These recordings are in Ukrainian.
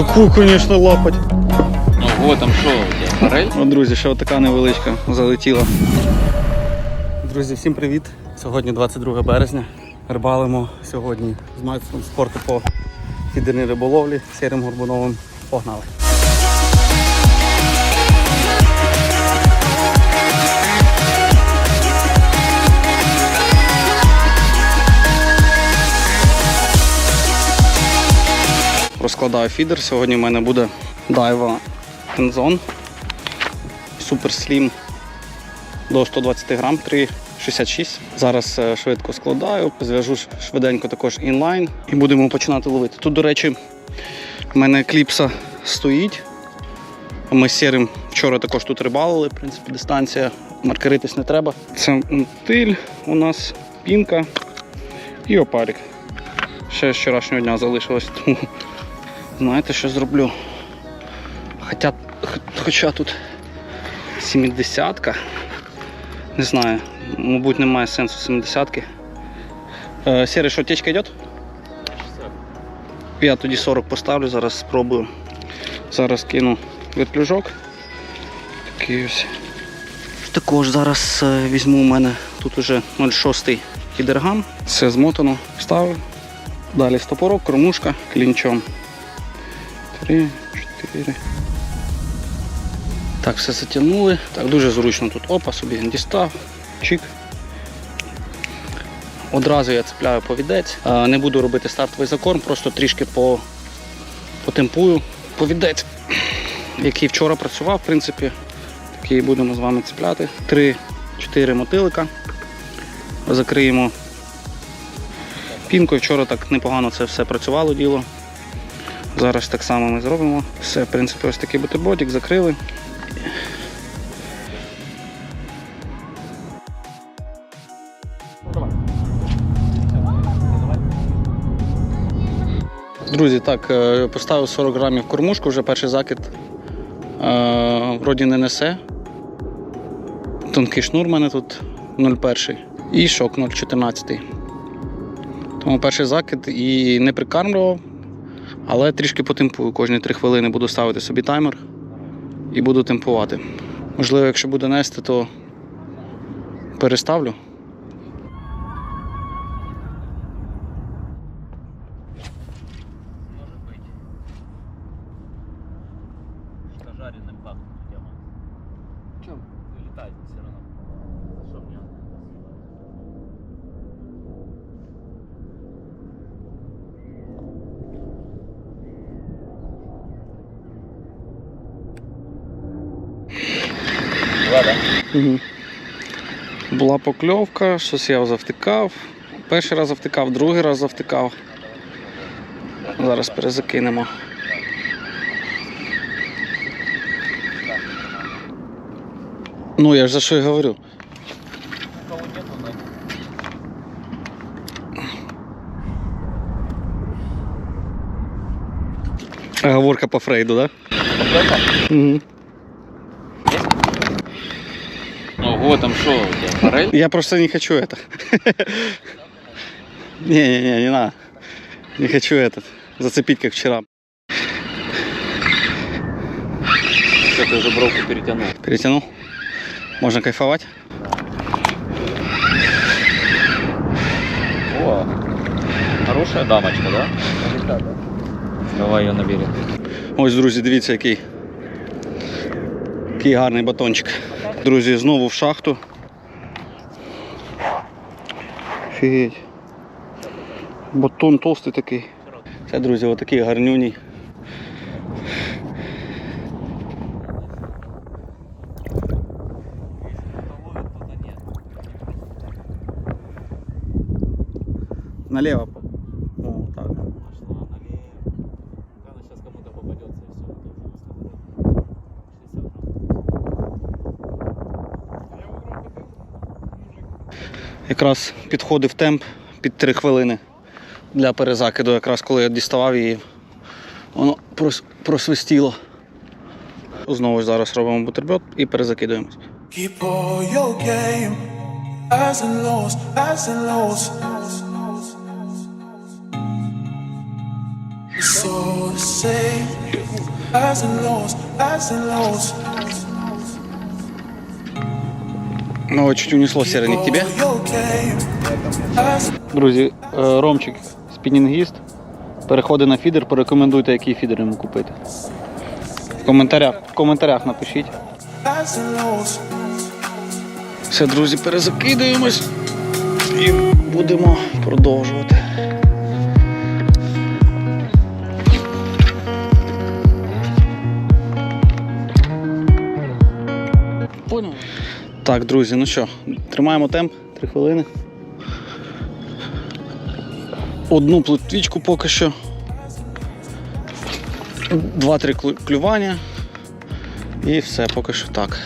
Таку, звісно, лапать. Ого, там що? Форель? О, друзі, ще така невеличка залетіла. Друзі, всім привіт! Сьогодні 22 березня. Рибалимо сьогодні з майстром спорту по фідерній риболовлі Сірим Горбуновим. Погнали! Розкладаю фідер. Сьогодні в мене буде дайва Тензон. Супер слім до 120 грам 3,66. Зараз е, швидко складаю, зв'яжу швиденько також інлайн і будемо починати ловити. Тут, до речі, в мене кліпса стоїть. Ми з сірим вчора також тут рибалили, в принципі, дистанція, маркеритись не треба. Це мотиль у нас, пінка і опарик. Ще з вчорашнього дня залишилось, тому знаєте, що зроблю? Хоча, хоча тут 70-ка. Не знаю, мабуть, немає сенсу 70-ки. Е, Сірий, що течка йде? Я тоді 40 поставлю, зараз спробую. Зараз кину вертлюжок. Такий ось. Також зараз е, візьму у мене тут уже 0,6 кідергам. Все змотано, ставлю. Далі стопорок, кормушка клінчом. Три, чотири. Так, все затягнули. Так, дуже зручно тут. Опа, собі дістав, чик. Одразу я цепляю повідець. Не буду робити стартовий закорм, просто трішки по, потемпую. Повідець, який вчора працював, в принципі, такий будемо з вами цепляти. Три-чотири мотилика. Закриємо пінкою. Вчора так непогано це все працювало діло. Зараз так само ми зробимо. Все, в принципі, ось такий бутербродик закрили. Друзі, так, е, поставив 40 грамів кормушку, вже перший закид е, вроді не несе. Тонкий шнур у мене тут 0,1 і шок 0,14. Тому перший закид і не прикармлював, але трішки потемпую. Кожні 3 хвилини буду ставити собі таймер і буду темпувати. Можливо, якщо буде нести, то переставлю. Может быть. Жареным пахнет тема. Чому? Вылетает все равно. Угу. Була покльовка, щось я завтикав. Перший раз завтикав, другий раз завтикав. Зараз перезакинемо. Ну, я ж за що й говорю. Оговорка по Фрейду, да? Угу. Ого, там что у тебя? Форель? Я просто не хочу это. Не-не-не, не надо. Не хочу этот. Зацепить, как вчера. Все, ты уже бровку перетянул. Перетянул. Можно кайфовать. О, хорошая дамочка, да? Давай ее на берег. Ось, друзі, дивіться, який. Який гарний батончик. Друзі, знову в шахту. Офігеть. Батон толстий такий. Це, друзі, отакий гарнюній. Налево. О, так. Пошла налево. Она сейчас кому-то попадется и все. Якраз підходив темп під 3 хвилини для перезакиду, якраз коли я діставав її, воно прос- просвистіло. Знову ж зараз робимо бутерброд і перезакидуємось. Ну, чуть унесло серый не к тебе. Друзі, е, Ромчик, спінінгіст, переходить на фідер, порекомендуйте, який фідер йому купити. В коментарях, в коментарях напишіть. Все, друзі, перезакидаємось і будемо продовжувати. Так, друзі, ну що, тримаємо темп, 3 хвилини. Одну плитвічку поки що. Два-три клювання. І все, поки що так.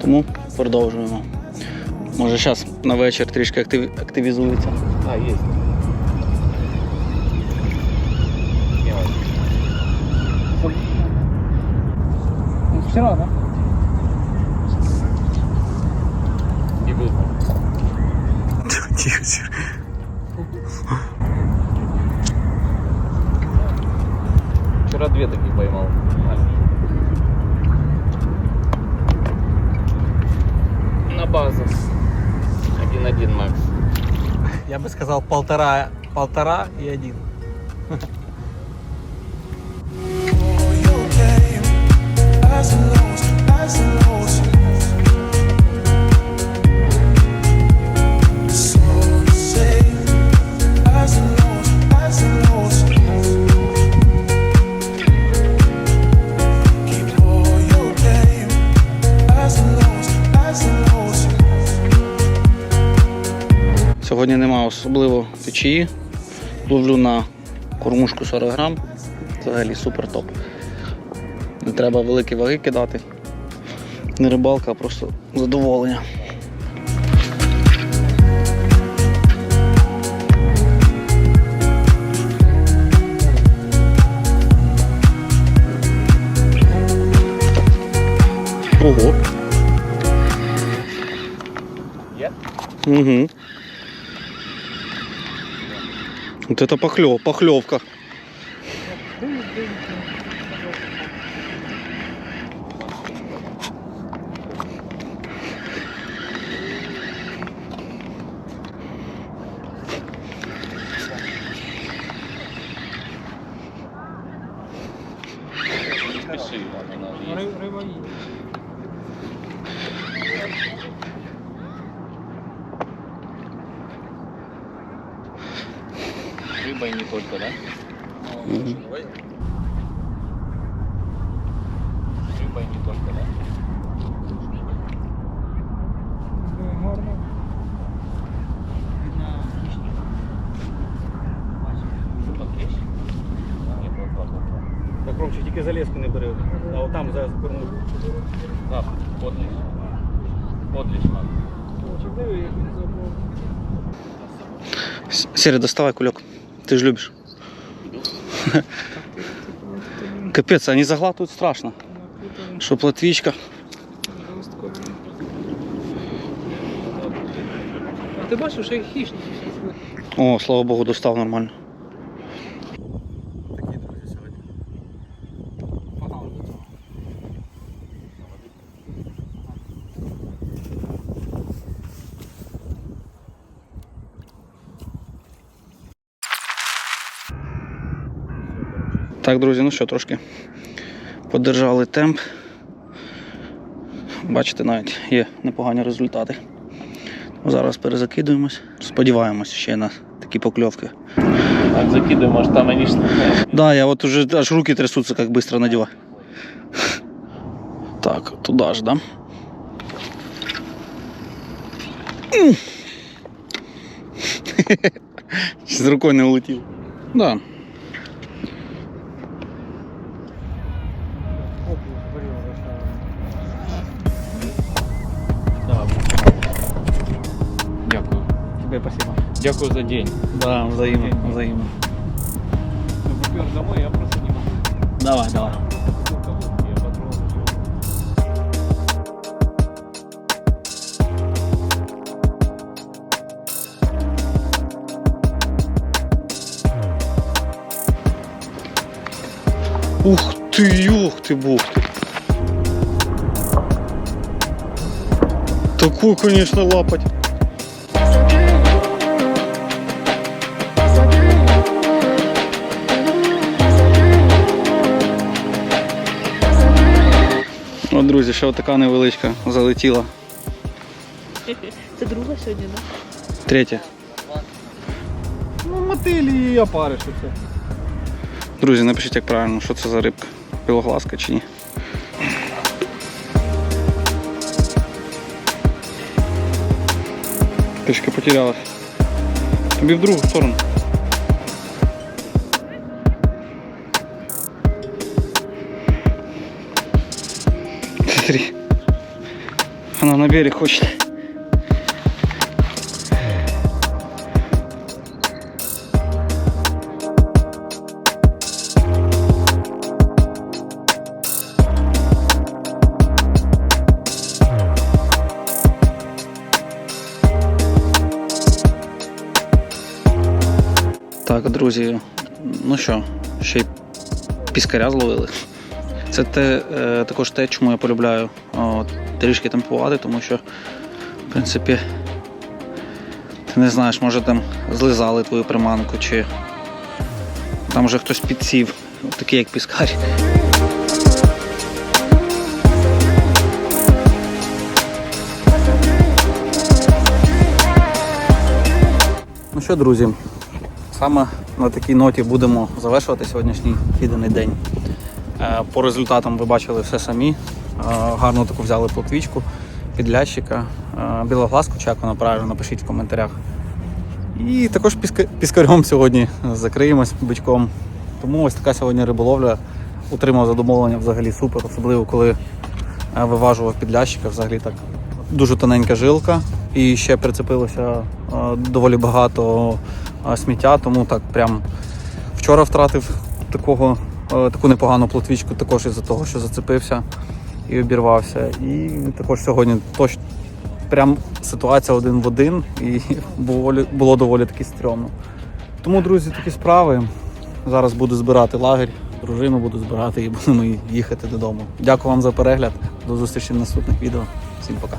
Тому продовжуємо. Може зараз на вечір трішки актив... активізується. А, есть. Вчора, да? Тихо, тихо. Вчера две таких поймал. На базу. Один-один, Макс. Я бы сказал полтора, полтора и один. Your Сьогодні нема особливо течії. Ловлю на кормушку 40 грам. Взагалі супер топ. Не треба великі ваги кидати. Не рибалка, а просто задоволення. Ого. Угу. Вот это похлев, похлевка. Спеши, ладно, надо есть. Не только, да? Угу. Рыба не только, да? Громче тільки залізку не бери. а от там зараз корму. Так, подліж. Подліж надо. Серый, доставай кулек. Ты же любишь. Капец, они заглатывают страшно. Что платвичка. А ти бачив, що їх хищні. О, слава богу, достав нормально. Такі друзі сьогодні. Погано до цього. Так, друзі, ну що, трошки подержали темп. Бачите, навіть є непогані результати. Зараз перезакидуємось. Сподіваємось ще на такі покльовки. Так, закидывай, может там что Да, я вот уже аж руки трясутся, как быстро надеваю. Так, туда же, да? М. С рукой не улетів. Да. Дякую за день. Да, взаимно, взаимно. Попер домой, я просто не могу. Давай, давай. Ух ти, юх ти, бух ти. Таку, конечно, лапать. От, друзі, ще така невеличка залетіла. Це друга сьогодні, так? Третя. Ну, мотилі і опариш і все. Друзі, напишіть, як правильно, що це за рибка. Білоглазка чи ні. Трішки потерялась. Тобі в другу сторону. Она на берег хочет. Так, друзі, ну що, ще й піскаря зловили. Це те, е, також те, чому я полюбляю о, трішки темпувати, тому що, в принципі, ти не знаєш, може там злизали твою приманку, чи там вже хтось підсів, такий як піскар. Ну що, друзі, саме на такій ноті будемо завершувати сьогоднішній фідений день. Е, По результатам ви бачили все самі. Гарно таку взяли плотвічку, підлящика, е, білоглазку, як вона правильно, напишіть в коментарях. І також піска- піскарем сьогодні закриємось бичком. Тому ось така сьогодні риболовля. Утримав задоволення взагалі супер, особливо коли е, виважував підлящика, взагалі так дуже тоненька жилка. І ще прицепилося е, доволі багато е, сміття, тому так прям вчора втратив такого, таку непогану плотвічку, також із-за того, що зацепився і обірвався. І також сьогодні точно прям ситуація один в один, і було, було доволі таки стрьомно. Тому, друзі, такі справи. Зараз буду збирати лагерь, дружину буду збирати і будемо їхати додому. Дякую вам за перегляд. До зустрічі в наступних відео. Всім пока.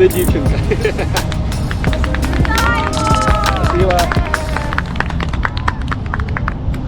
Буде дівчинка. Спасибо.